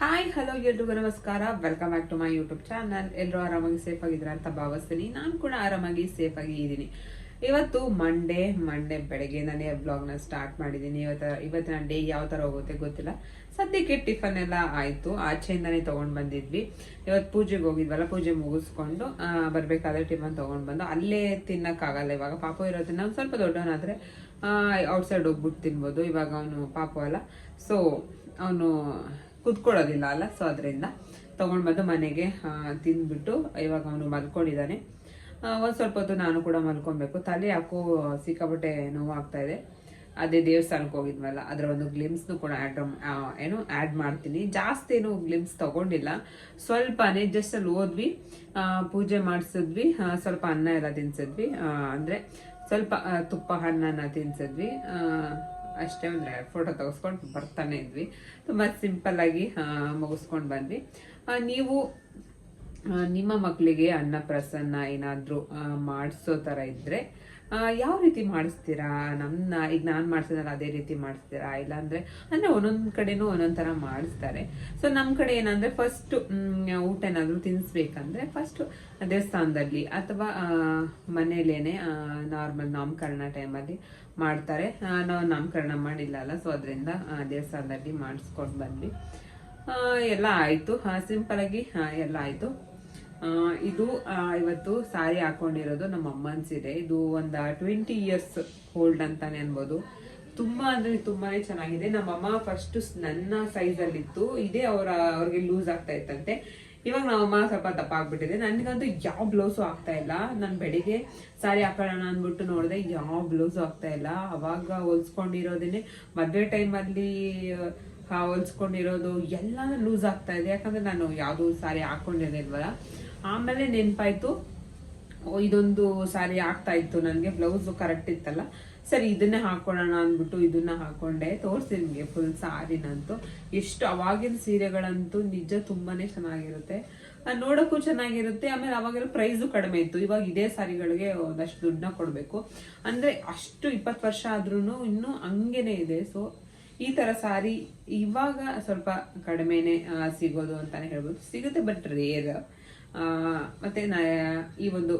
Hi hello ಎಲ್ರಿಗೂ ನಮಸ್ಕಾರ. Welcome back to my YouTube channel ಎಲ್ಲರೂ ಆರಾಮಾಗಿ ಸೇಫ್ ಆಗಿದ್ರ ಅಂತ ಭಾವಿಸ್ತೀನಿ. ನಾನು ಕೂಡ ಆರಾಮಾಗಿ ಸೇಫ್ ಆಗಿ ಇದ್ದೀನಿ. ಇವತ್ತು ಮಂಡೇ ಮಂಡೇ ಬೆಳಗ್ಗೆ ನಾನೇ ಬ್ಲಾಗ್ನ ಸ್ಟಾರ್ಟ್ ಮಾಡಿದ್ದೀನಿ. ಇವತ್ತು, ಇವತ್ತಿನ ಡೇ ಯಾವ ಥರ ಹೋಗುತ್ತೆ ಗೊತ್ತಿಲ್ಲ. ಸದ್ಯಕ್ಕೆ ಟಿಫನ್ ಎಲ್ಲ ಆಯಿತು. ಆಚೆಯಿಂದನೇ ತೊಗೊಂಡು ಬಂದಿದ್ವಿ. ಇವತ್ತು ಪೂಜೆಗೆ ಹೋಗಿದ್ವಲ್ಲ, ಪೂಜೆ ಮುಗಿಸ್ಕೊಂಡು ಬರಬೇಕಾದ್ರೆ ಟಿಫನ್ ತೊಗೊಂಡು ಬಂದು ಅಲ್ಲೇ ತಿನ್ನೋಕ್ಕಾಗಲ್ಲ ಇವಾಗ. ಪಾಪು ಇರೋದನ್ನ ಒಂದು ಸ್ವಲ್ಪ ದೊಡ್ಡವನಾದರೆ ಔಟ್ಸೈಡ್ ಹೋಗ್ಬಿಟ್ಟು ತಿನ್ಬೋದು. ಇವಾಗ ಅವನು ಪಾಪು ಅಲ್ಲ. ಸೊ ಅವನು ಕುತ್ಕೊಳ್ಳೋದಿಲ್ಲ ಅಲ್ಲ? ಸೊ ಅದರಿಂದ ತೊಗೊಂಡು ಬಂದು ಮನೆಗೆ ತಿಂದ್ಬಿಟ್ಟು ಇವಾಗ ಅವನು ಮಲ್ಕೊಂಡಿದ್ದಾನೆ. ಒಂದು ಸ್ವಲ್ಪ ಹೊತ್ತು ನಾನು ಕೂಡ ಮಲ್ಕೊಬೇಕು. ತಲೆ ಯಾಕೋ ಸಿಕ್ಕಾಪಟ್ಟೆ ನೋವಾಗ್ತಾ ಇದೆ. ಅದೇ ದೇವಸ್ಥಾನಕ್ಕೆ ಹೋಗಿದ್ವಲ್ಲ, ಅದರ ಒಂದು ಗ್ಲಿಮ್ಸ್ನು ಕೂಡ ಆ್ಯಡ್ ಏನು ಆ್ಯಡ್ ಮಾಡ್ತೀನಿ. ಜಾಸ್ತಿ ಏನು ಗ್ಲಿಮ್ಸ್ ತಗೊಂಡಿಲ್ಲ. ಸ್ವಲ್ಪನೇ ಜಸ್ಟ್ ಅಲ್ಲಿ ಹೋದ್ವಿ. ಪೂಜೆ ಮಾಡಿಸಿದ್ವಿ. ಸ್ವಲ್ಪ ಅನ್ನ ಎಲ್ಲ ತಿನ್ಸಿದ್ವಿ. ಅಂದರೆ ಸ್ವಲ್ಪ ತುಪ್ಪ ಹಣ್ಣನ್ನು ತಿನ್ಸಿದ್ವಿ. ಅಷ್ಟೇ ಒಂದು ಫೋಟೋ ತೆಗೆಸ್ಕೊಂಡು ಬರ್ತಾನೆ ಇದ್ವಿ. ತುಂಬ ಸಿಂಪಲ್ ಆಗಿ ಮುಗಿಸ್ಕೊಂಡು ಬಂದ್ವಿ. ನೀವು ನಿಮ್ಮ ಮಕ್ಕಳಿಗೆ ಅನ್ನಪ್ರಸನ್ನ ಏನಾದರೂ ಮಾಡಿಸೋ ಥರ ಇದ್ದರೆ ಯಾವ ರೀತಿ ಮಾಡಿಸ್ತೀರಾ? ನನ್ನ ಈಗ ನಾನು ಮಾಡಿಸಿದಾರೆ ಅದೇ ರೀತಿ ಮಾಡಿಸ್ತೀರಾ? ಇಲ್ಲಾಂದರೆ ಅಂದರೆ ಒಂದೊಂದು ಕಡೆನೂ ಒಂದೊಂದು ಥರ ಮಾಡಿಸ್ತಾರೆ. ಸೊ ನಮ್ಮ ಕಡೆ ಏನಂದರೆ ಫಸ್ಟ್ ಊಟ ಏನಾದರೂ ತಿನ್ನಿಸ್ಬೇಕಂದ್ರೆ ಫಸ್ಟು ದೇವಸ್ಥಾನದಲ್ಲಿ ಅಥವಾ ಮನೇಲೇನೆ ನಾರ್ಮಲ್ ನಾಮಕರಣ ಟೈಮಲ್ಲಿ ಮಾಡ್ತಾರೆ. ನಾವು ನಾಮಕರಣ ಮಾಡಿಲ್ಲ ಅಲ್ಲ ಸೊ ಅದರಿಂದ ದೇವಸ್ಥಾನದಲ್ಲಿ ಮಾಡಿಸ್ಕೊಂಡು ಬಂದ್ವಿ. ಎಲ್ಲ ಆಯಿತು. ಸಿಂಪಲ್ ಆಗಿ ಆ, ಎಲ್ಲ ಆಯಿತು. ಇದು ಇವತ್ತು ಸಾರಿ ಹಾಕೊಂಡಿರೋದು ನಮ್ಮ ಅಮ್ಮನ ಸೀರೆ ಇದು ಒಂದು ಟ್ವೆಂಟಿ ಇಯರ್ಸ್ ಓಲ್ಡ್ ಅಂತಾನೆ ಅನ್ಬೋದು. ತುಂಬಾ ಅಂದ್ರೆ ತುಂಬಾನೇ ಚೆನ್ನಾಗಿದೆ. ನಮ್ಮ ಅಮ್ಮ ಫಸ್ಟ್ ನನ್ನ ಸೈಜ್ ಅಲ್ಲಿ ಇತ್ತು. ಇದೇ ಅವರ, ಅವ್ರಿಗೆ ಲೂಸ್ ಆಗ್ತಾ ಇತ್ತಂತೆ. ಇವಾಗ ನಮ್ಮಮ್ಮ ಸ್ವಲ್ಪ ದಪ್ಪ ಆಗ್ಬಿಟ್ಟಿದೆ ನನಗಂತೂ ಯಾವ ಬ್ಲೌಸು ಆಗ್ತಾ ಇಲ್ಲ. ನಾನು ಬೆಳಿಗ್ಗೆ ಸಾರಿ ಹಾಕೊಳ್ಳೋಣ ಅಂದ್ಬಿಟ್ಟು ನೋಡಿದೆ, ಯಾವ ಬ್ಲೌಸು ಆಗ್ತಾ ಇಲ್ಲ. ಅವಾಗ ಹೊಲ್ಸ್ಕೊಂಡಿರೋದೇನೆ, ಮದುವೆ ಟೈಮಲ್ಲಿ ಹೊಲ್ಸ್ಕೊಂಡಿರೋದು ಎಲ್ಲ ಲೂಸ್ ಆಗ್ತಾ ಇದೆ. ಯಾಕಂದ್ರೆ ನಾನು ಯಾವುದು ಸಾರಿ ಹಾಕೊಂಡಿರ್ಲಿಲ್ವಲ್ಲ ಆಮೇಲೆ ನೆನಪಾಯ್ತು. ಇದೊಂದು ಸಾರಿ ಆಗ್ತಾ ಇತ್ತು ನನಗೆ, ಬ್ಲೌಸು ಕರೆಕ್ಟ್ ಇತ್ತಲ್ಲ. ಸರಿ, ಇದನ್ನೇ ಹಾಕೊಳ್ಳೋಣ ಅಂದ್ಬಿಟ್ಟು ಇದನ್ನ ಹಾಕೊಂಡೆ. ತೋರಿಸಿ ನಿಮಗೆ ಫುಲ್ ಸಾರಿನಂತೂ ಎಷ್ಟು ಅವಾಗಿನ ಸೀರೆಗಳಂತೂ ನಿಜ ತುಂಬಾನೇ ಚೆನ್ನಾಗಿರುತ್ತೆ. ನೋಡೋಕ್ಕೂ ಚೆನ್ನಾಗಿರುತ್ತೆ. ಆಮೇಲೆ ಅವಾಗೆಲ್ಲ ಪ್ರೈಸು ಕಡಿಮೆ ಇತ್ತು. ಇವಾಗ ಇದೇ ಸಾರಿಗಳಿಗೆ ಒಂದಷ್ಟು ದುಡ್ಡನ್ನ ಕೊಡಬೇಕು. ಅಂದ್ರೆ ಅಷ್ಟು ಇಪ್ಪತ್ತು ವರ್ಷ ಆದ್ರೂ ಇನ್ನೂ ಹಂಗೇನೆ ಇದೆ. ಸೊ ಈ ತರ ಸಾರಿ ಇವಾಗ ಸ್ವಲ್ಪ ಕಡಿಮೆನೆ ಸಿಗೋದು ಅಂತಾನೆ ಹೇಳ್ಬೋದು. ಸಿಗುತ್ತೆ ಬಟ್ ರೇರ್ ಮತ್ತೆ ನಾ, ಈ ಒಂದು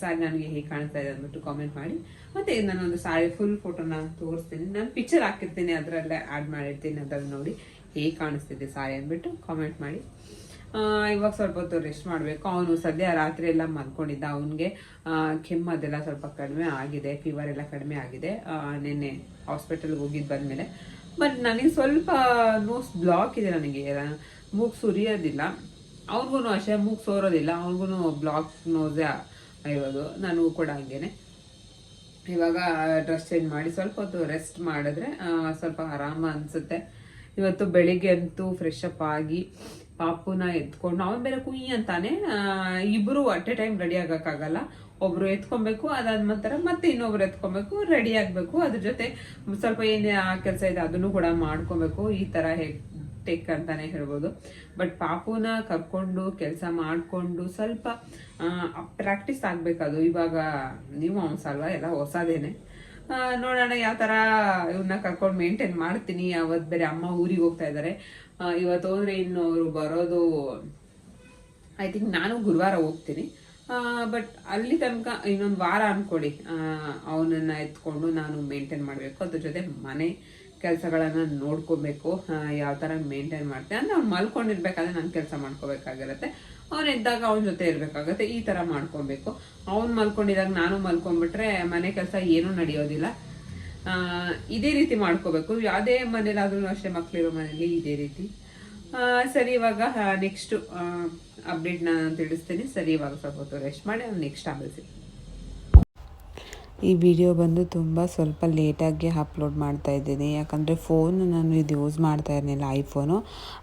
ಸಾರಿ ನನಗೆ ಹೇಗೆ ಕಾಣಿಸ್ತಾ ಇದೆ ಅಂದ್ಬಿಟ್ಟು ಕಾಮೆಂಟ್ ಮಾಡಿ. ಮತ್ತೆ ನಾನೊಂದು ಸಾರಿ ಫುಲ್ ಫೋಟೋನ ತೋರಿಸ್ತೀನಿ. ನಾನು ಪಿಕ್ಚರ್ ಹಾಕಿರ್ತೀನಿ, ಅದರಲ್ಲೇ ಆ್ಯಡ್ ಮಾಡಿರ್ತೀನಿ ಅದನ್ನು ನೋಡಿ ಹೇಗೆ ಕಾಣಿಸ್ತಿದೆ ಸಾರಿ ಅಂದ್ಬಿಟ್ಟು ಕಾಮೆಂಟ್ ಮಾಡಿ. ಇವಾಗ ಸ್ವಲ್ಪ ಹೊತ್ತು ರೆಸ್ಟ್ ಮಾಡಬೇಕು. ಅವನು ಸದ್ಯ ರಾತ್ರಿ ಎಲ್ಲ ಮಲ್ಕೊಂಡಿದ್ದ. ಅವನಿಗೆ ಕೆಮ್ಮು ಅದೆಲ್ಲ ಸ್ವಲ್ಪ ಕಡಿಮೆ ಆಗಿದೆ ಫೀವರ್ ಎಲ್ಲ ಕಡಿಮೆ ಆಗಿದೆ. ನಿನ್ನೆ ಹಾಸ್ಪಿಟಲ್ಗೆ ಹೋಗಿದ್ದು ಬಂದಮೇಲೆ. ಬಟ್ ನನಗೆ ಸ್ವಲ್ಪ ನೋಸ್ ಬ್ಲಾಕ್ ಇದೆ ನನಗೆ. ಮೂಗು ಸುರಿಯೋದಿಲ್ಲ. ಅವ್ರಿಗೂ ಅಷ್ಟೇ ಮೂಗು ಸೋರೋದಿಲ್ಲ ಅವ್ರಿಗೂ ಬ್ಲಾಕ್ ನೋಸೇ ಇರೋದು. ನನಗೂ ಕೂಡ ಹಂಗೇನೆ. ಇವಾಗ ಡ್ರೆಸ್ ಚೇಂಜ್ ಮಾಡಿ ಸ್ವಲ್ಪ ಹೊತ್ತು ರೆಸ್ಟ್ ಮಾಡಿದ್ರೆ ಸ್ವಲ್ಪ ಆರಾಮ ಅನ್ಸುತ್ತೆ. ಇವತ್ತು ಬೆಳಿಗ್ಗೆ ಅಂತೂ ಫ್ರೆಶ್ ಅಪ್ ಆಗಿ ಪಾಪುನ ಎತ್ಕೊಂಡು ಅವನ್ ಬೇರೆ ಕುಯ್ ಅಂತಾನೆ ಆ, ಇಬ್ರು ಅಟ್ ಎ ಟೈಮ್ ರೆಡಿ ಆಗೋಕ್ಕಾಗಲ್ಲ. ಒಬ್ರು ಎತ್ಕೊಬೇಕು ಅದಾದ ನಂತರ ಮತ್ತೆ ಇನ್ನೊಬ್ರು ಎತ್ಕೊಬೇಕು ರೆಡಿ ಆಗಬೇಕು. ಅದ್ರ ಜೊತೆ ಸ್ವಲ್ಪ ಏನೇ ಕೆಲಸ ಇದೆ ಅದನ್ನು ಕೂಡ ಮಾಡ್ಕೊಬೇಕು. ಈ ತರ ಟೆಕ್ ಅಂತಾನೆ ಹೇಳ್ಬೋದು. ಬಟ್ ಪಾಪುನ ಕರ್ಕೊಂಡು, ಕೆಲಸ ಮಾಡಿಕೊಂಡು ಸ್ವಲ್ಪ ಪ್ರಾಕ್ಟೀಸ್ ಆಗಬೇಕದು. ಇವಾಗ ನೀವು ಅಲ್ವಾ? ಎಲ್ಲ ಹೊಸದೇನೆ. ನೋಡೋಣ ಯಾವ ಥರ ಇವನ್ನ ಕರ್ಕೊಂಡು ಮೇಂಟೈನ್ ಮಾಡ್ತೀನಿ. ಅವತ್ತು ಬೇರೆ ಅಮ್ಮ ಊರಿಗೆ ಹೋಗ್ತಾ ಇದ್ದಾರೆ ಇವತ್ತು ಹೋದ್ರೆ ಇನ್ನು ಅವರು ಬರೋದು ಐ ಥಿಂಕ್ ನಾನು ಗುರುವಾರ ಹೋಗ್ತೀನಿ. ಬಟ್ ಅಲ್ಲಿ ತನಕ ಇನ್ನೊಂದು ವಾರ ಅಂದ್ಕೊಳ್ಳಿ ಅವನನ್ನು ಎತ್ಕೊಂಡು ನಾನು ಮೇಂಟೈನ್ ಮಾಡಬೇಕು. ಅದ್ರ ಜೊತೆ ಮನೆ ಕೆಲಸಗಳನ್ನ ನೋಡ್ಕೋಬೇಕು ಯಾವ ಥರ ಮೇಂಟೈನ್ ಮಾಡ್ತೇನೆ ಅಂದ್ರೆ ಅವ್ನು ಮಲ್ಕೊಂಡಿರ್ಬೇಕಾದ್ರೆ ನಾನು ಕೆಲಸ ಮಾಡ್ಕೋಬೇಕಾಗಿರುತ್ತೆ. ಅವ್ನು ಎದ್ದಾಗ ಅವನ ಜೊತೆ ಇರಬೇಕಾಗತ್ತೆ, ಈ ಥರ ಮಾಡ್ಕೊಬೇಕು. ಅವ್ನು ಮಲ್ಕೊಂಡಿದಾಗ ನಾನು ಮಲ್ಕೊಂಡ್ಬಿಟ್ರೆ ಮನೆ ಕೆಲಸ ಏನೂ ನಡೆಯೋದಿಲ್ಲ. ಇದೇ ರೀತಿ ಮಾಡ್ಕೋಬೇಕು. ಯಾವುದೇ ಮನೇಲಾದ್ರೂ ಅಷ್ಟೇ ಮಕ್ಕಳಿರೋ ಮನೇಲಿ ಇದೇ ರೀತಿ. ಸರಿ, ಇವಾಗ ನೆಕ್ಸ್ಟ್ ಅಪ್ಡೇಟ್ ನಾನು ತಿಳಿಸ್ತೀನಿ. ಸರಿ, ಇವಾಗ ಸ್ವಲ್ಪ ಹೊತ್ತು ರೆಸ್ಟ್ ಮಾಡಿ ನೆಕ್ಸ್ಟ್ ಆಮೇಲೆ ಸಿಗ್ತೀನಿ. ಈ ವಿಡಿಯೋ ಬಂದು ತುಂಬ ಸ್ವಲ್ಪ ಲೇಟಾಗಿ ಅಪ್ಲೋಡ್ ಮಾಡ್ತಾ ಇದ್ದೀನಿ. ಯಾಕಂದರೆ ಫೋನ್ ನಾನು ಇದು ಯೂಸ್ ಮಾಡ್ತಾ ಇರಲಿಲ್ಲ ಐಫೋನು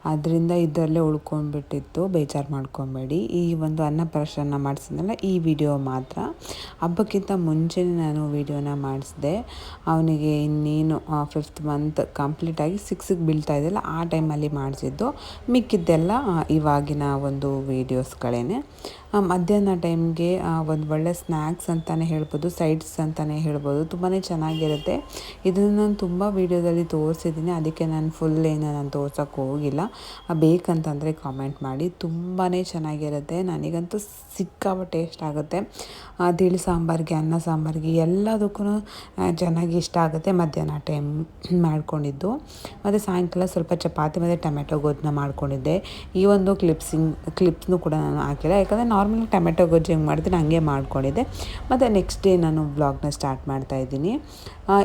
ಅದರಿಂದ ಇದರಲ್ಲೇ ಉಳ್ಕೊಂಡ್ಬಿಟ್ಟಿತ್ತು. ಬೇಜಾರು ಮಾಡ್ಕೊಬೇಡಿ. ಈ ಒಂದು ಅನ್ನಪ್ರಾಶನ ಮಾಡಿಸಿದ್ನಲ್ಲ ಈ ವಿಡಿಯೋ ಮಾತ್ರ. ಹಬ್ಬಕ್ಕಿಂತ ಮುಂಚೆನೇ ನಾನು ವಿಡಿಯೋನ ಮಾಡಿಸಿದೆ. ಅವನಿಗೆ ಇನ್ನೇನು ಫಿಫ್ತ್ ಮಂತ್ ಕಂಪ್ಲೀಟಾಗಿ ಸಿಕ್ಸಿಗೆ ಬೀಳ್ತಾ ಇದೆಯಲ್ಲ ಆ ಟೈಮಲ್ಲಿ ಮಾಡಿಸಿದ್ದು. ಮಿಕ್ಕಿದ್ದೆಲ್ಲ ಇವಾಗಿನ ಒಂದು ವೀಡಿಯೋಸ್ಗಳೇನೆ ಆ, ಮಧ್ಯಾಹ್ನ ಟೈಮ್ಗೆ ಒಂದು ಒಳ್ಳೆ ಸ್ನ್ಯಾಕ್ಸ್ ಅಂತಲೇ ಹೇಳ್ಬೋದು. ಸೈಡ್ಸ್ ಅಂತಲೇ ಹೇಳ್ಬೋದು. ತುಂಬಾ ಚೆನ್ನಾಗಿರುತ್ತೆ. ಇದನ್ನು ನಾನು ತುಂಬ ವೀಡಿಯೋದಲ್ಲಿ ತೋರಿಸಿದ್ದೀನಿ. ಅದಕ್ಕೆ ನಾನು ಫುಲ್ ಏನು ನಾನು ತೋರ್ಸೋಕ್ಕೆ ಹೋಗಿಲ್ಲ. ಬೇಕಂತಂದರೆ ಕಾಮೆಂಟ್ ಮಾಡಿ. ತುಂಬಾ ಚೆನ್ನಾಗಿರುತ್ತೆ. ನನಗಂತೂ ಸಿಕ್ಕಾಪಟ್ಟೆ ಟೇಸ್ಟ್ ಆಗುತ್ತೆ. ತಿಳಿ ಸಾಂಬಾರಿಗೆ, ಅನ್ನ ಸಾಂಬಾರಿಗೆ ಎಲ್ಲದಕ್ಕೂ ಚೆನ್ನಾಗಿ ಇಷ್ಟ ಆಗುತ್ತೆ ಮಧ್ಯಾಹ್ನ ಟೈಮ್ ಮಾಡ್ಕೊಂಡಿದ್ದು. ಮತ್ತು ಸಾಯಂಕಾಲ ಸ್ವಲ್ಪ ಚಪಾತಿ, ಮತ್ತು ಟೊಮೆಟೊ ಗೊಜ್ಜನ್ನ ಮಾಡ್ಕೊಂಡಿದ್ದೆ. ಈ ಒಂದು ಕ್ಲಿಪ್ಸಿಂಗ್ ಕ್ಲಿಪ್ಸ್ನು ಕೂಡ ನಾನು ಹಾಕಿಲ್ಲ. ಯಾಕಂದರೆ ನಾರ್ಮಲ್ ಟೊಮೆಟೊ ಗೊಜ್ಜು ಹೆಂಗೆ ಮಾಡ್ತೀನಿ ಹಂಗೆ ಮಾಡ್ಕೊಂಡಿದ್ದೆ. ಮತ್ತು ನೆಕ್ಸ್ಟ್ ಡೇ ನಾನು ಬ್ಲಾಗ್ನ ಸ್ಟಾರ್ಟ್ ಮಾಡ್ತಾ ಇದ್ದೀನಿ.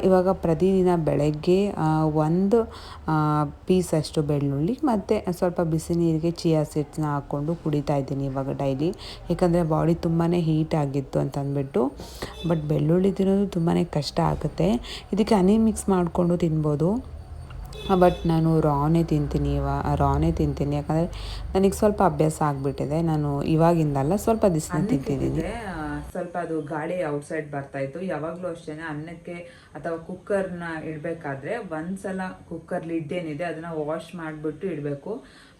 ಇವಾಗ ಪ್ರತಿದಿನ ಬೆಳಗ್ಗೆ ಒಂದು ಪೀಸ್ ಅಷ್ಟು ಬೆಳ್ಳುಳ್ಳಿ ಮತ್ತು ಸ್ವಲ್ಪ ಬಿಸಿ ನೀರಿಗೆ ಚಿಯಾ ಸೀಡ್ಸ್ನ ಹಾಕ್ಕೊಂಡು ಕುಡಿತಾ ಇದ್ದೀನಿ ಇವಾಗ ಡೈಲಿ ಏಕೆಂದರೆ ಬಾಡಿ ತುಂಬಾ ಹೀಟ್ ಆಗಿತ್ತು ಅಂತ ಅಂದ್ಬಿಟ್ಟು ಬಟ್ ಬೆಳ್ಳುಳ್ಳಿ ತಿನ್ನೋದು ತುಂಬಾ ಕಷ್ಟ ಆಗುತ್ತೆ. ಇದಕ್ಕೆ ಹನಿ ಮಿಕ್ಸ್ ಮಾಡಿಕೊಂಡು ತಿನ್ಬೋದು. ಬಟ್ ನಾನು ರಾನೇ ತಿಂತೀನಿ ಇವಾಗ ರಾನೇ ತಿಂತೀನಿ. ಯಾಕಂದರೆ ನನಗೆ ಸ್ವಲ್ಪ ಅಭ್ಯಾಸ ಆಗಿಬಿಟ್ಟಿದೆ. ನಾನು ಇವಾಗಿಂದಲ್ಲ ಸ್ವಲ್ಪ ದಿವಸ ತಿಂತಿದ್ದೀನಿ. ಸ್ವಲ್ಪ ಅದು ಗಾಳಿ ಔಟ್ಸೈಡ್ ಬರ್ತಾ ಇತ್ತು. ಯಾವಾಗಲೂ ಅಷ್ಟೇ ಅನ್ನಕ್ಕೆ ಅಥವಾ ಕುಕ್ಕರ್ನ ಇಡಬೇಕಾದ್ರೆ ಒಂದ್ಸಲ ಕುಕ್ಕರ್ ಲಿಡ್ ಏನಿದೆ ಅದನ್ನ ವಾಶ್ ಮಾಡಿಬಿಟ್ಟು ಇಡಬೇಕು.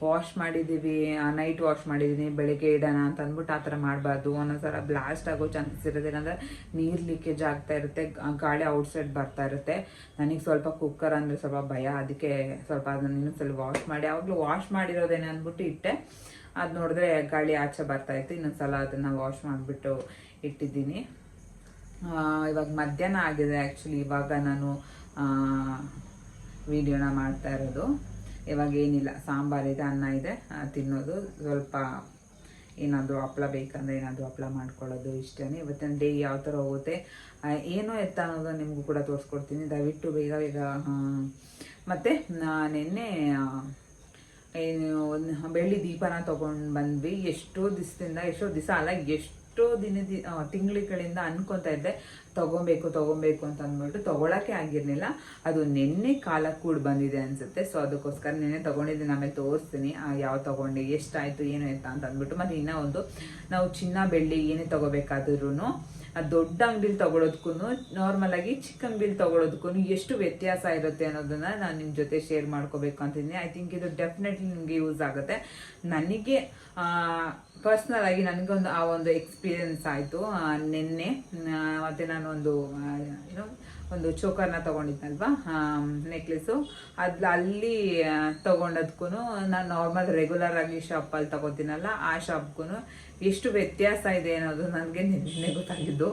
ವಾಶ್ ಮಾಡಿದ್ದೀವಿ ನೈಟ್ ವಾಶ್ ಮಾಡಿದ್ದೀನಿ ಬೆಳಿಗ್ಗೆ ಇಡೋಣ ಅಂತ ಅಂದ್ಬಿಟ್ಟು ಆ ಥರ ಮಾಡಬಾರ್ದು. ಒಂದೊಂದ್ಸಲ ಬ್ಲಾಸ್ಟ್ ಆಗೋ ಚಾನ್ಸಸ್ ಇರುತ್ತೆ. ಯಾಕಂದರೆ ನೀರು ಲೀಕೇಜ್ ಆಗ್ತಾ ಇರುತ್ತೆ ಗಾಳಿ ಔಟ್ಸೈಡ್ ಬರ್ತಾ ಇರುತ್ತೆ. ನನಗೆ ಸ್ವಲ್ಪ ಕುಕ್ಕರ್ ಅಂದರೆ ಸ್ವಲ್ಪ ಭಯ. ಅದಕ್ಕೆ ಸ್ವಲ್ಪ ಅದನ್ನ ಇನ್ನೊಂದ್ಸಲ ವಾಶ್ ಮಾಡಿ. ಯಾವಾಗಲೂ ವಾಶ್ ಮಾಡಿರೋದೇನೆ ಅಂದ್ಬಿಟ್ಟು ಇಟ್ಟೆ. ಅದು ನೋಡಿದ್ರೆ ಗಾಳಿ ಆಚೆ ಬರ್ತಾ ಇತ್ತು. ಇನ್ನೊಂದ್ಸಲ ಅದನ್ನು ವಾಶ್ ಮಾಡಿಬಿಟ್ಟು ಇಟ್ಟಿದ್ದೀನಿ. ಇವಾಗ ಮಧ್ಯಾಹ್ನ ಆಗಿದೆ ಆ್ಯಕ್ಚುಲಿ ಇವಾಗ ನಾನು ವಿಡಿಯೋನ ಮಾಡ್ತಾ ಇರೋದು. ಇವಾಗ ಏನಿಲ್ಲ ಸಾಂಬಾರಿದೆ ಅನ್ನ ಇದೆ ತಿನ್ನೋದು. ಸ್ವಲ್ಪ ಏನಾದರೂ ಹಪ್ಪಳ ಬೇಕಂದ್ರೆ ಏನಾದರೂ ಹಪ್ಪಳ ಮಾಡ್ಕೊಳ್ಳೋದು ಇಷ್ಟನೇ. ಇವತ್ತಿನ ಡೇ ಯಾವ ಥರ ಹೋಗುತ್ತೆ ಏನು ಎತ್ತ ಅನ್ನೋದು ನಿಮಗೂ ಕೂಡ ತೋರಿಸ್ಕೊಡ್ತೀನಿ. ದಯವಿಟ್ಟು ಬೇಗ ಬೇಗ ಮತ್ತು ನಿನ್ನೆ ಏನು ಒಂದು ಬೆಳ್ಳಿ ದೀಪನ ತೊಗೊಂಡು ಬಂದ್ವಿ. ಎಷ್ಟೋ ದಿವಸದಿಂದ, ಎಷ್ಟೋ ದಿವಸ ಅಲ್ಲ, ಎಷ್ಟೋ ದಿನದ ತಿಂಗಳಿಗಳಿಂದ ಅನ್ಕೊತಾ ಇದ್ದೆ, ತಗೊಬೇಕು ತಗೊಬೇಕು ಅಂತ ಅಂದ್ಬಿಟ್ಟು ತಗೊಳಕ್ಕೆ ಆಗಿರ್ಲಿಲ್ಲ. ಅದು ನಿನ್ನೆ ಕಾಲ ಕೂಡ ಬಂದಿದೆ ಅನ್ಸುತ್ತೆ. ಸೊ ಅದಕ್ಕೋಸ್ಕರ ನಿನ್ನೆ ತಗೊಂಡಿದ್ದೀನಿ, ಆಮೇಲೆ ತೋರಿಸ್ತೀನಿ. ಯಾವ ತಗೊಂಡೆ, ಎಷ್ಟಾಯ್ತು, ಏನು ಅಂತ ಅಂದ್ಬಿಟ್ಟು, ಮತ್ತೆ ಇನ್ನೂ ಒಂದು ನಾವು ಚಿನ್ನ, ಬೆಳ್ಳಿ ಏನೇ ತಗೋಬೇಕಾದ್ರೂ ಆ ದೊಡ್ಡ ಅಂಗಡಿಲಿ ತಗೊಳೋದಕ್ಕೂ ನಾರ್ಮಲ್ ಆಗಿ ಚಿಕ್ಕ ಅಂಗಡಿಲಿ ತಗೊಳೋದಕ್ಕೂ ಎಷ್ಟು ವ್ಯತ್ಯಾಸ ಇರುತ್ತೆ ಅನ್ನೋದನ್ನ ನಾನು ನಿಮ್ಮ ಜೊತೆ ಶೇರ್ ಮಾಡ್ಕೋಬೇಕು ಅಂತಿದ್ದೀನಿ. ಐ ಥಿಂಕ್ ಇದು ಡೆಫಿನೆಟ್ಲಿ ನಿಮಗೆ ಯೂಸ್ ಆಗುತ್ತೆ. ನನಗೆ ಪರ್ಸ್ನಲ್ ಆಗಿ ನನಗೊಂದು ಆ ಒಂದು ಎಕ್ಸ್ಪೀರಿಯನ್ಸ್ ಆಯಿತು. ನಿನ್ನೆ ಮತ್ತು ಮತ್ತೆ ನಾನು ಒಂದು ಏನೋ ಒಂದು ಚೋಕರ್ನ ತಗೊಂಡಿದ್ನಲ್ವಾ? ನೆಕ್ಲೆಸು ಅದು ಅಲ್ಲಿ ತೊಗೊಂಡದ್ಕೂ ನಾನು ನಾರ್ಮಲ್ ರೆಗ್ಯುಲರ್ ಆಗಿ ಶಾಪಲ್ಲಿ ತಗೋತೀನಲ್ಲ, ಆ ಶಾಪ್ಗೂ ಎಷ್ಟು ವ್ಯತ್ಯಾಸ ಇದೆ ಅನ್ನೋದು ನನಗೆ ನಿನ್ನೆ ಗೊತ್ತಾಗಿದ್ದು.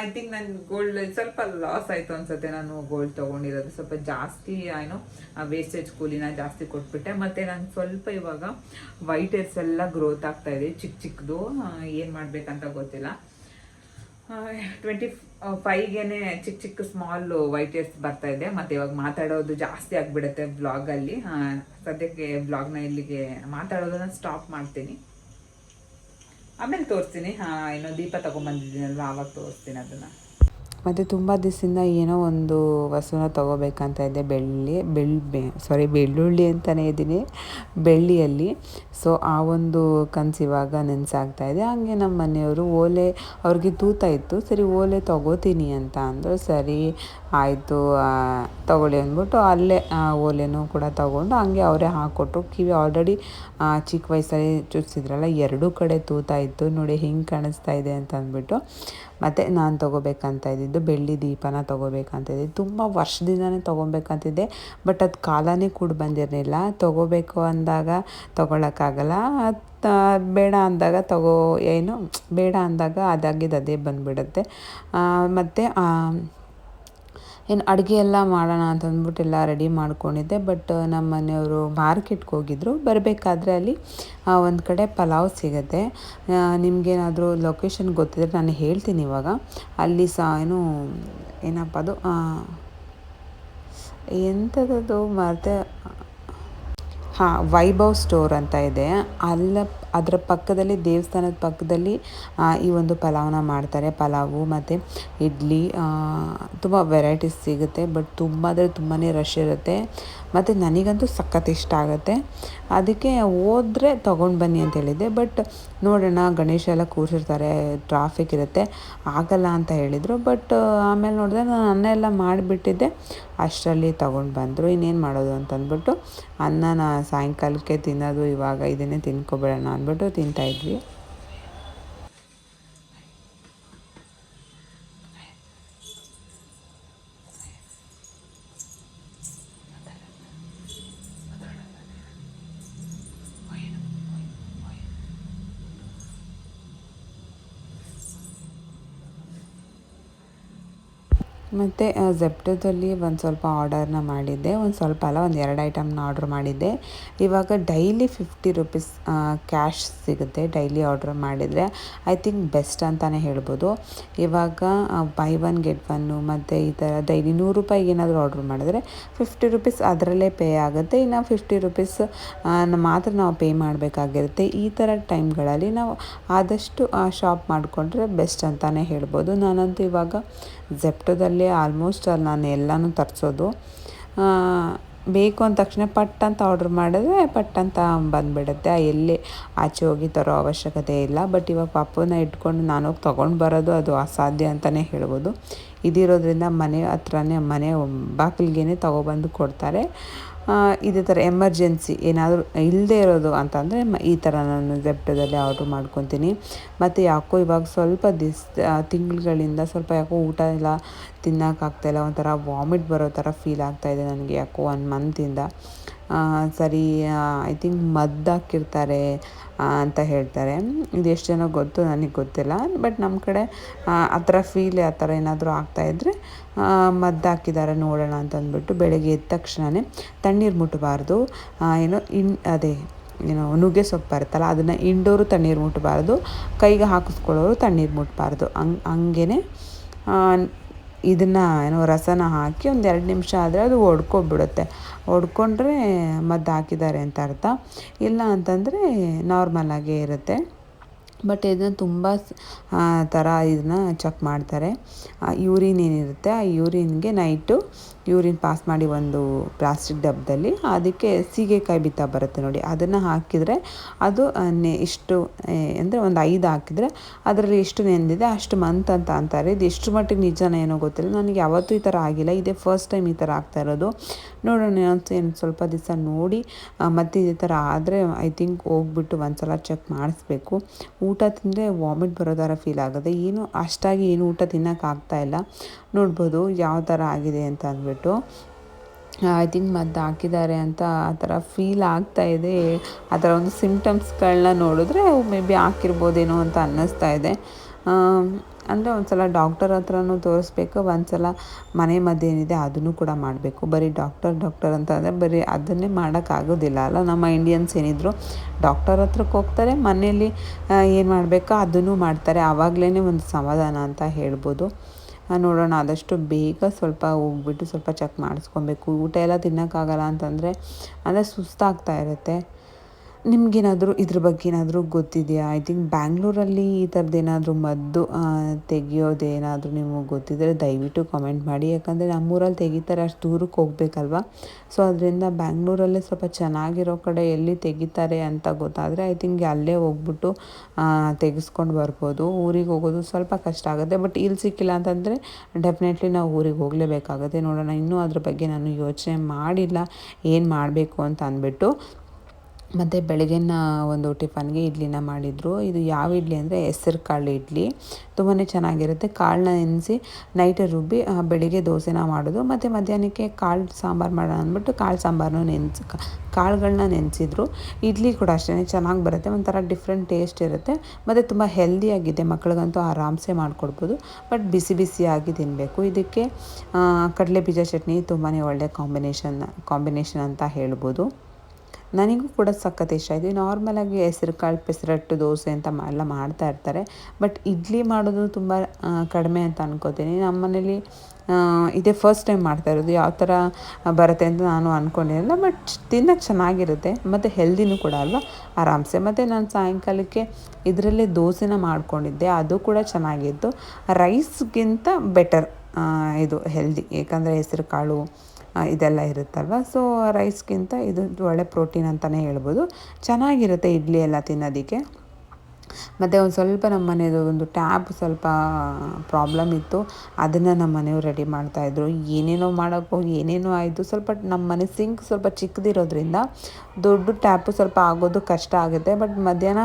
ಐ ಥಿಂಕ್ ನನ್ನ ಗೋಲ್ಡ್ ಸ್ವಲ್ಪ ಲಾಸ್ ಆಯಿತು ಅನ್ಸುತ್ತೆ ನಾನು ಗೋಲ್ಡ್ ತೊಗೊಂಡಿರೋದು. ಸ್ವಲ್ಪ ಜಾಸ್ತಿ ಏನೋ ವೇಸ್ಟೇಜ್ ಕೂಲಿನ ಜಾಸ್ತಿ ಕೊಟ್ಬಿಟ್ಟೆ. ಮತ್ತು ನಾನು ಸ್ವಲ್ಪ ಇವಾಗ ವೈಟ್ ಹೇರ್ಸ್ ಎಲ್ಲ ಗ್ರೋತ್ ಆಗ್ತಾ ಇದೆ ಚಿಕ್ಕ ಚಿಕ್ಕದು ಏನು ಮಾಡಬೇಕಂತ ಗೊತ್ತಿಲ್ಲ. ಟ್ವೆಂಟಿ ಫೈವ್ಗೆ ಚಿಕ್ಕ ಚಿಕ್ಕ ಸ್ಮಾಲ್ ವೈಟ್ ಹೇರ್ಸ್ ಬರ್ತಾ ಇದೆ. ಮತ್ತೆ ಇವಾಗ ಮಾತಾಡೋದು ಜಾಸ್ತಿ ಆಗಿಬಿಡುತ್ತೆ ಬ್ಲಾಗಲ್ಲಿ ಸದ್ಯಕ್ಕೆ ಬ್ಲಾಗ್ನ ಇಲ್ಲಿಗೆ ಮಾತಾಡೋದನ್ನ ಸ್ಟಾಪ್ ಮಾಡ್ತೀನಿ. ಆಮೇಲೆ ತೋರಿಸ್ತೀನಿ. ಏನೋ ದೀಪ ತಗೊಂಡ್ಬಂದಿದ್ದೀನಲ್ವಾ ಆವಾಗ ತೋರಿಸ್ತೀನಿ ಅದನ್ನು. ಮತ್ತು ತುಂಬ ದಿವಸದಿಂದ ಏನೋ ಒಂದು ವಸ್ತುನ ತೊಗೋಬೇಕಂತ ಇದೆ ಬೆಳ್ಳಿ ಬೆಳ್ ಸಾರಿ ಬೆಳ್ಳುಳ್ಳಿ ಅಂತಲೇ ಇದ್ದೀನಿ. ಬೆಳ್ಳಿಯಲ್ಲಿ. ಸೊ ಆ ಒಂದು ಕನಸು ಇವಾಗ ಇದೆ. ಹಾಗೆ ನಮ್ಮ ಮನೆಯವರು ಓಲೆ, ಅವ್ರಿಗೆ ತೂತ ಇತ್ತು. ಸರಿ, ಓಲೆ ತೊಗೋತೀನಿ ಅಂತ ಅಂದರು. ಸರಿ, ಆಯಿತು ತೊಗೊಳ್ಳಿ ಅಂದ್ಬಿಟ್ಟು ಅಲ್ಲೇ ಓಲೆನೂ ಕೂಡ ತೊಗೊಂಡು ಹಂಗೆ ಅವರೇ ಹಾಕ್ಕೊಟ್ಟು ಕಿವಿ ಆಲ್ರೆಡಿ ಚಿಕ್ಕ ವಯಸ್ಸಲ್ಲಿ ಚುಚ್ಚಿದ್ರಲ್ಲ, ಎರಡೂ ಕಡೆ ತೂತ ಇತ್ತು. ನೋಡಿ, ಹಿಂಗೆ ಕಾಣಿಸ್ತಾ ಇದೆ ಅಂತ ಅಂದ್ಬಿಟ್ಟು. ಮತ್ತು ನಾನು ತೊಗೋಬೇಕಂತ ಇದ್ದಿದ್ದು ಬೆಳ್ಳಿ ದೀಪನ ತೊಗೋಬೇಕಂತ ಇದ್ದಿದ್ದು. ತುಂಬ ವರ್ಷದಿಂದನೇ ತೊಗೊಬೇಕಂತಿದ್ದೆ ಬಟ್ ಅದು ಕಾಲನೇ ಕೂಡ ಬಂದಿರಲಿಲ್ಲ. ತೊಗೋಬೇಕು ಅಂದಾಗ ತೊಗೊಳಕ್ಕಾಗಲ್ಲ. ಬೇಡ ಅಂದಾಗ ತಗೋ, ಏನು, ಬೇಡ ಅಂದಾಗ ಅದಾಗಿದ್ದು ಅದೇ ಬಂದುಬಿಡುತ್ತೆ. ಮತ್ತು ಏನು ಅಡುಗೆ ಎಲ್ಲ ಮಾಡೋಣ ಅಂತ ಅಂದ್ಬಿಟ್ಟು ಎಲ್ಲ ರೆಡಿ ಮಾಡ್ಕೊಂಡಿದ್ದೆ. ಬಟ್ ನಮ್ಮ ಮನೆಯವರು ಮಾರ್ಕೆಟ್ಗೆ ಹೋಗಿದ್ರು. ಬರಬೇಕಾದ್ರೆ ಅಲ್ಲಿ ಒಂದು ಕಡೆ ಪಲಾವ್ ಸಿಗುತ್ತೆ. ನಿಮಗೇನಾದರೂ ಲೊಕೇಶನ್ ಗೊತ್ತಿದ್ರೆ ನಾನು ಹೇಳ್ತೀನಿ ಇವಾಗ. ಅಲ್ಲಿ ಸಹ ಏನು, ಏನಪ್ಪ ಅದು ಎಂಥದ್ದು ಮತ್ತೆ ಹಾಂ, ವೈಭವ್ ಸ್ಟೋರ್ ಅಂತ ಇದೆ. ಅಲ್ಲ ಅದರ ಪಕ್ಕದಲ್ಲಿ, ದೇವಸ್ಥಾನದ ಪಕ್ಕದಲ್ಲಿ ಈ ಒಂದು ಪಲಾವ್ನ ಮಾಡ್ತಾರೆ. ಪಲಾವು ಮತ್ತು ಇಡ್ಲಿ ತುಂಬ ವೆರೈಟೀಸ್ ಸಿಗುತ್ತೆ. ಬಟ್ ತುಂಬ ಅಂದರೆ ತುಂಬಾ ರಶ್ ಇರುತ್ತೆ. ಮತ್ತು ನನಗಂತೂ ಸಖತ್ ಇಷ್ಟ ಆಗುತ್ತೆ. ಅದಕ್ಕೆ ಹೋದರೆ ತೊಗೊಂಡು ಬನ್ನಿ ಅಂತ ಹೇಳಿದ್ದೆ. ಬಟ್ ನೋಡೋಣ, ಗಣೇಶ ಎಲ್ಲ ಕೂರಿಸಿರ್ತಾರೆ ಟ್ರಾಫಿಕ್ ಇರುತ್ತೆ. ಆಗಲ್ಲ ಅಂತ ಹೇಳಿದರು. ಬಟ್ ಆಮೇಲೆ ನೋಡಿದ್ರೆ ನಾನು ಅನ್ನ ಎಲ್ಲ ಮಾಡಿಬಿಟ್ಟಿದ್ದೆ. ಅಷ್ಟರಲ್ಲಿ ತೊಗೊಂಡು ಬಂದರು. ಇನ್ನೇನು ಮಾಡೋದು ಅಂತಂದ್ಬಿಟ್ಟು ಅನ್ನ ಸಾಯಂಕಾಲಕ್ಕೆ ತಿನ್ನೋದು ಇವಾಗ, ಇದನ್ನೇ ತಿನ್ಕೊಬೇಡೋಣ ಅಂದ್ಬಿಟ್ಟು ತಿಂತಾಯಿದ್ವಿ ಮತ್ತು ಝೆಪ್ಟೋದಲ್ಲಿ ಒಂದು ಸ್ವಲ್ಪ ಆರ್ಡರ್ನ ಮಾಡಿದ್ದೆ. ಒಂದು ಸ್ವಲ್ಪ ಅಲ್ಲ, ಒಂದು ಎರಡು ಐಟಮ್ನ ಆರ್ಡ್ರ್ ಮಾಡಿದ್ದೆ. ಇವಾಗ ಡೈಲಿ ಫಿಫ್ಟಿ ರುಪೀಸ್ ಕ್ಯಾಶ್ ಸಿಗುತ್ತೆ ಡೈಲಿ ಆರ್ಡ್ರ್ ಮಾಡಿದರೆ. ಐ ಥಿಂಕ್ ಬೆಸ್ಟ್ ಅಂತಲೇ ಹೇಳ್ಬೋದು. ಇವಾಗ ಬೈ ಒನ್ ಗೆಟ್ ಒನ್ನು ಮತ್ತು ಈ ಥರ ಡೈಲಿ ನೂರು ರೂಪಾಯಿಗೆ ಏನಾದರೂ ಆರ್ಡ್ರ್ ಮಾಡಿದ್ರೆ ಫಿಫ್ಟಿ ರುಪೀಸ್ ಅದರಲ್ಲೇ ಪೇ ಆಗುತ್ತೆ. ಇನ್ನು ಫಿಫ್ಟಿ ರುಪೀಸ್ ಮಾತ್ರ ನಾವು ಪೇ ಮಾಡಬೇಕಾಗಿರುತ್ತೆ. ಈ ಥರ ಟೈಮ್ಗಳಲ್ಲಿ ನಾವು ಆದಷ್ಟು ಶಾಪ್ ಮಾಡಿಕೊಂಡ್ರೆ ಬೆಸ್ಟ್ ಅಂತಲೇ ಹೇಳ್ಬೋದು. ನಾನಂತೂ ಇವಾಗ ಜೆಪ್ಟೋದಲ್ಲಿ ಆಲ್ಮೋಸ್ಟ್ ನಾನು ಎಲ್ಲನೂ ತರಿಸೋದು. ಬೇಕು ಅಂದ ತಕ್ಷಣ ಪಟ್ ಅಂತ ಆರ್ಡ್ರ್ ಮಾಡಿದ್ರೆ ಪಟ್ ಅಂತ ಬಂದುಬಿಡುತ್ತೆ. ಎಲ್ಲಿ ಆಚೆ ಹೋಗಿ ತರೋ ಅವಶ್ಯಕತೆ ಇಲ್ಲ. ಬಟ್ ಇವಾಗ ಪಪ್ಪನ ಇಟ್ಕೊಂಡು ನಾನು ಹೋಗಿ ತೊಗೊಂಡು ಬರೋದು ಅದು ಅಸಾಧ್ಯ ಅಂತಲೇ ಹೇಳ್ಬೋದು. ಇದಿರೋದ್ರಿಂದ ಮನೆ ಹತ್ರನೇ ಮನೆ ಬಾಗಿಲಿಗೆ ತೊಗೊಬಂದು ಕೊಡ್ತಾರೆ. ಇದೇ ಥರ ಎಮರ್ಜೆನ್ಸಿ ಏನಾದರೂ ಇಲ್ಲದೆ ಇರೋದು ಅಂತಂದರೆ ಮ ಈ ಥರ ನಾನು ಜೆಪ್ಟೋದಲ್ಲಿ ಆರ್ಡ್ರ್ ಮಾಡ್ಕೊತೀನಿ. ಮತ್ತು ಯಾಕೋ ಇವಾಗ ಸ್ವಲ್ಪ ದಿಸ್ ತಿಂಗಳುಗಳಿಂದ ಸ್ವಲ್ಪ ಯಾಕೋ ಊಟ ಎಲ್ಲ ತಿನ್ನೋಕ್ಕಾಗ್ತಾಯಿಲ್ಲ ಒಂಥರ ವಾಮಿಟ್ ಬರೋ ಥರ ಫೀಲ್ ಆಗ್ತಾಯಿದೆ ನನಗೆ ಯಾಕೋ ಒನ್ ಮಂತಿಂದ ಸರಿ ಐ ಥಿಂಕ್ ಮದ್ದು ಹಾಕಿರ್ತಾರೆ ಅಂತ ಹೇಳ್ತಾರೆ. ಇದು ಎಷ್ಟು ಜನ ಗೊತ್ತು ನನಗೆ ಗೊತ್ತಿಲ್ಲ ಬಟ್ ನಮ್ಮ ಕಡೆ, ಆ ಥರ ಫೀಲ್ ಆ ಥರ ಏನಾದರೂ ಆಗ್ತಾಯಿದ್ರೆ ಮದ್ದು ಹಾಕಿದ್ದಾರೆ ನೋಡೋಣ ಅಂತ ಅಂದ್ಬಿಟ್ಟು ಬೆಳಗ್ಗೆ ಎದ್ದ ತಕ್ಷಣವೇ ತಣ್ಣೀರು ಮುಟ್ಟಬಾರ್ದು ಏನೋ ಇನ್, ಅದೇ, ಏನೋ ನುಗ್ಗೆ ಸೊಪ್ಪು ಬರುತ್ತಲ್ಲ, ಅದನ್ನು ಇಂಡೋರು ತಣ್ಣೀರು ಮುಟ್ಟಬಾರ್ದು ಕೈಗೆ ಹಾಕಿಸ್ಕೊಳ್ಳೋರು ತಣ್ಣೀರು ಮುಟ್ಟಬಾರ್ದು ಹಂಗೆ ಹಂಗೇ ಇದನ್ನು ಏನೋ ರಸನ ಹಾಕಿ ಒಂದು ಎರಡು ನಿಮಿಷ ಆದರೆ ಅದು ಒಡ್ಕೊಬಿಡುತ್ತೆ. ಒಡ್ಕೊಂಡ್ರೆ ಮದ್ದು ಹಾಕಿದ್ದಾರೆ ಅಂತ ಅರ್ಥ. ಇಲ್ಲ ಅಂತಂದರೆ ನಾರ್ಮಲಾಗೇ ಇರುತ್ತೆ. ಬಟ್ ಇದನ್ನ ತುಂಬ ಥರ ಇದನ್ನ ಚೆಕ್ ಮಾಡ್ತಾರೆ. ಯೂರಿನ್ ಏನಿರುತ್ತೆ, ಆ ಯೂರಿನ್ಗೆ ನೈಟು ಯೂರಿನ್ ಪಾಸ್ ಮಾಡಿ ಒಂದು ಪ್ಲಾಸ್ಟಿಕ್ ಡಬ್ಬದಲ್ಲಿ ಅದಕ್ಕೆ ಸೀಗೆಕಾಯಿ ಬಿತ್ತಾ ಬರುತ್ತೆ ನೋಡಿ. ಅದನ್ನು ಹಾಕಿದರೆ ಅದು ಇಷ್ಟು ಅಂದರೆ ಒಂದು ಐದು ಹಾಕಿದರೆ ಅದರಲ್ಲಿ ಎಷ್ಟು ನೆಂದಿದೆ ಅಷ್ಟು ಮಂತ್ ಅಂತ ಅಂತಾರೆ. ಇದು ಎಷ್ಟು ಮಟ್ಟಿಗೆ ನಿಜನ ಏನೋ ಗೊತ್ತಿಲ್ಲ. ನನಗೆ ಯಾವತ್ತೂ ಈ ಥರ ಆಗಿಲ್ಲ. ಇದೇ ಫಸ್ಟ್ ಟೈಮ್ ಈ ಥರ ಆಗ್ತಾ ಇರೋದು. ನೋಡೋಣ ಏನು ಸ್ವಲ್ಪ ದಿವಸ ನೋಡಿ. ಮತ್ತು ಇದೇ ಥರ ಆದರೆ ಐ ಥಿಂಕ್ ಹೋಗ್ಬಿಟ್ಟು ಒಂದು ಸಲ ಚೆಕ್ ಮಾಡಿಸ್ಬೇಕು. ಊಟ ತಿಂದರೆ ವಾಮಿಟ್ ಬರೋ ಥರ ಫೀಲ್ ಆಗುತ್ತೆ. ಏನು ಅಷ್ಟಾಗಿ ಏನು ಊಟ ತಿನ್ನೋಕ್ಕಾಗ್ತಾ ಇಲ್ಲ. ನೋಡ್ಬೋದು ಯಾವ ಥರ ಆಗಿದೆ ಅಂತ ಅಂದ್ಬಿಟ್ಟು. ಐ ಥಿಂಕ್ ಮದ್ದು ಹಾಕಿದ್ದಾರೆ ಅಂತ ಆ ಥರ ಫೀಲ್ ಆಗ್ತಾ ಇದೆ. ಆ ಥರ ಒಂದು ಸಿಮ್ಟಮ್ಸ್ಗಳನ್ನ ನೋಡಿದ್ರೆ ಮೇ ಬಿ ಹಾಕಿರ್ಬೋದೇನೋ ಅಂತ ಅನ್ನಿಸ್ತಾ ಇದೆ. ಅಂದರೆ ಒಂದು ಸಲ ಡಾಕ್ಟರ್ ಹತ್ರನೂ ತೋರಿಸ್ಬೇಕು ಒಂದು ಸಲ ಮನೆ ಮದ್ದು ಏನಿದೆ ಅದನ್ನು ಕೂಡ ಮಾಡಬೇಕು. ಬರೀ ಡಾಕ್ಟರ್ ಡಾಕ್ಟರ್ ಅಂತ ಅಂದರೆ ಬರೀ ಅದನ್ನೇ ಮಾಡೋಕ್ಕಾಗೋದಿಲ್ಲ ಅಲ್ಲ? ನಮ್ಮ ಇಂಡಿಯನ್ಸ್ ಏನಿದ್ರು ಡಾಕ್ಟರ್ ಹತ್ರಕ್ಕೆ ಹೋಗ್ತಾರೆ, ಮನೆಯಲ್ಲಿ ಏನು ಮಾಡಬೇಕೋ ಅದನ್ನು ಮಾಡ್ತಾರೆ. ಆವಾಗಲೇ ಒಂದು ಸಮಾಧಾನ ಅಂತ ಹೇಳ್ಬೋದು. ನೋಡೋಣ, ಆದಷ್ಟು ಬೇಗ ಸ್ವಲ್ಪ ಹೋಗ್ಬಿಟ್ಟು ಸ್ವಲ್ಪ ಚೆಕ್ ಮಾಡಿಸ್ಕೊಬೇಕು. ಊಟ ಎಲ್ಲ ತಿನ್ನೋಕ್ಕಾಗಲ್ಲ ಅಂತಂದರೆ, ಅಂದರೆ ಸುಸ್ತಾಗ್ತಾ ಇರುತ್ತೆ. ನಿಮ್ಗೇನಾದರೂ ಇದ್ರ ಬಗ್ಗೆ ಏನಾದರೂ ಗೊತ್ತಿದೆಯಾ ಐ ಥಿಂಕ್ ಬ್ಯಾಂಗ್ಳೂರಲ್ಲಿ ಈ ಥರದ್ದು ಏನಾದರೂ ಮದ್ದು ತೆಗಿಯೋದೇನಾದರೂ ನಿಮಗೆ ಗೊತ್ತಿದ್ದರೆ ದಯವಿಟ್ಟು ಕಾಮೆಂಟ್ ಮಾಡಿ. ಯಾಕಂದರೆ ನಮ್ಮೂರಲ್ಲಿ ತೆಗಿತಾರೆ, ಅಷ್ಟು ದೂರಕ್ಕೆ ಹೋಗ್ಬೇಕಲ್ವ? ಸೊ ಅದರಿಂದ ಬ್ಯಾಂಗ್ಳೂರಲ್ಲೇ ಸ್ವಲ್ಪ ಚೆನ್ನಾಗಿರೋ ಕಡೆ ಎಲ್ಲಿ ತೆಗಿತಾರೆ ಅಂತ ಗೊತ್ತಾದರೆ ಐ ಥಿಂಕ್ ಅಲ್ಲೇ ಹೋಗ್ಬಿಟ್ಟು ತೆಗೆಸ್ಕೊಂಡು ಬರ್ಬೋದು. ಊರಿಗೆ ಹೋಗೋದು ಸ್ವಲ್ಪ ಕಷ್ಟ ಆಗುತ್ತೆ. ಬಟ್ ಇಲ್ಲಿ ಸಿಕ್ಕಿಲ್ಲ ಅಂತಂದರೆ ಡೆಫಿನೆಟ್ಲಿ ನಾವು ಊರಿಗೆ ಹೋಗಲೇಬೇಕಾಗುತ್ತೆ. ನೋಡೋಣ, ಇನ್ನೂ ಅದ್ರ ಬಗ್ಗೆ ನಾನು ಯೋಚನೆ ಮಾಡಿಲ್ಲ. ಏನು ಮಾಡಬೇಕು ಅಂತ ಅಂದ್ಬಿಟ್ಟು. ಮತ್ತು ಬೆಳಗಿನ ಒಂದು ಟಿಫನ್ಗೆ ಇಡ್ಲಿನ ಮಾಡಿದರು. ಇದು ಯಾವ ಇಡ್ಲಿ ಅಂದರೆ ಹೆಸರು ಕಾಳು ಇಡ್ಲಿ. ತುಂಬಾ ಚೆನ್ನಾಗಿರುತ್ತೆ. ಕಾಳನ್ನ ನೆನೆಸಿ ನೈಟ್ ರುಬ್ಬಿ ಬೆಳಿಗ್ಗೆ ದೋಸೆನ ಮಾಡೋದು. ಮತ್ತು ಮಧ್ಯಾಹ್ನಕ್ಕೆ ಕಾಳು ಸಾಂಬಾರು ಮಾಡೋಣ ಅಂದ್ಬಿಟ್ಟು ಕಾಳು ಸಾಂಬಾರನ್ನು ನೆನೆಸಿ ಕಾಳುಗಳನ್ನ ನೆನೆಸಿದ್ರು. ಇಡ್ಲಿ ಕೂಡ ಅಷ್ಟೇ ಚೆನ್ನಾಗಿ ಬರುತ್ತೆ. ಒಂಥರ ಡಿಫ್ರೆಂಟ್ ಟೇಸ್ಟ್ ಇರುತ್ತೆ. ಮತ್ತು ತುಂಬ ಹೆಲ್ದಿಯಾಗಿದೆ ಮಕ್ಳಿಗಂತೂ ಆರಾಮ್ಸೆ ಮಾಡಿಕೊಡ್ಬೋದು. ಬಟ್ ಬಿಸಿ ಬಿಸಿಯಾಗಿ ತಿನ್ನಬೇಕು ಇದಕ್ಕೆ ಕಡಲೆ ಬೀಜ ಚಟ್ನಿ ತುಂಬಾ ಒಳ್ಳೆ ಕಾಂಬಿನೇಷನ್ ಕಾಂಬಿನೇಷನ್ ಅಂತ ಹೇಳ್ಬೋದು. ನನಗೂ ಕೂಡ ಸಖತ್ ಇಷ್ಟ. ಆಯಿತು ನಾರ್ಮಲಾಗಿ ಹೆಸರು ಕಾಳು ಪೆಸರಟ್ಟು ದೋಸೆ ಅಂತ ಎಲ್ಲ ಮಾಡ್ತಾ ಇರ್ತಾರೆ. ಬಟ್ ಇಡ್ಲಿ ಮಾಡೋದು ತುಂಬ ಕಡಿಮೆ ಅಂತ ಅನ್ಕೋತೀನಿ. ನಮ್ಮ ಮನೇಲಿ ಇದೇ ಫಸ್ಟ್ ಟೈಮ್ ಮಾಡ್ತಾ ಇರೋದು. ಯಾವ ಥರ ಬರುತ್ತೆ ಅಂತ ನಾನು ಅಂದ್ಕೊಂಡಿರಲ್ಲ ಬಟ್ ತಿನ್ನೋಕ್ಕೆ ಚೆನ್ನಾಗಿರುತ್ತೆ. ಮತ್ತು ಹೆಲ್ದಿನೂ ಕೂಡ ಅಲ್ವಾ? ಆರಾಮ್ಸೆ. ಮತ್ತು ನಾನು ಸಾಯಂಕಾಲಕ್ಕೆ ಇದರಲ್ಲೇ ದೋಸೆನ ಮಾಡ್ಕೊಂಡಿದ್ದೆ. ಅದು ಕೂಡ ಚೆನ್ನಾಗಿತ್ತು. ರೈಸ್ಗಿಂತ ಬೆಟರ್ ಇದು ಹೆಲ್ದಿ ಏಕೆಂದರೆ ಹೆಸರು, ಕಾಳು ಇದೆಲ್ಲ ಇರುತ್ತಲ್ವ? ಸೊ ರೈಸ್ಗಿಂತ ಇದು ಒಳ್ಳೆ ಪ್ರೋಟೀನ್ ಅಂತಲೇ ಹೇಳ್ಬೋದು. ಚೆನ್ನಾಗಿರುತ್ತೆ ಇಡ್ಲಿ ಎಲ್ಲ ತಿನ್ನೋದಕ್ಕೆ. ಮತ್ತು ಒಂದು ಸ್ವಲ್ಪ ನಮ್ಮ ಮನೆಯದು ಒಂದು ಟ್ಯಾಪ್ ಸ್ವಲ್ಪ ಪ್ರಾಬ್ಲಮ್ ಇತ್ತು. ಅದನ್ನು ನಮ್ಮ ಮನೆಯವ್ರು ರೆಡಿ ಮಾಡ್ತಾಯಿದ್ರು ಏನೇನೋ ಹೋಗಿ ಏನೇನೋ ಆಯಿತು. ಸ್ವಲ್ಪ ನಮ್ಮ ಮನೆ ಸಿಂಕ್ ಸ್ವಲ್ಪ ಚಿಕ್ಕದಿರೋದ್ರಿಂದ ದೊಡ್ಡ ಟ್ಯಾಪು ಸ್ವಲ್ಪ ಆಗೋದು ಕಷ್ಟ ಆಗುತ್ತೆ. ಬಟ್ ಮಧ್ಯಾಹ್ನ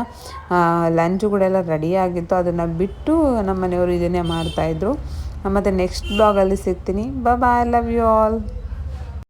ಲಂಚ್ಗಳೆಲ್ಲ ರೆಡಿ ಆಗಿತ್ತು. ಅದನ್ನು ಬಿಟ್ಟು ನಮ್ಮ ಮನೆಯವರು ಇದನ್ನೇ ಮಾಡ್ತಾಯಿದ್ರು ಮತ್ತು ನೆಕ್ಸ್ಟ್ ಬ್ಲಾಗಲ್ಲಿ ಸಿಗ್ತೀನಿ. ಬಾ ಬಾಯ್ ಲವ್ ಯು ಆಲ್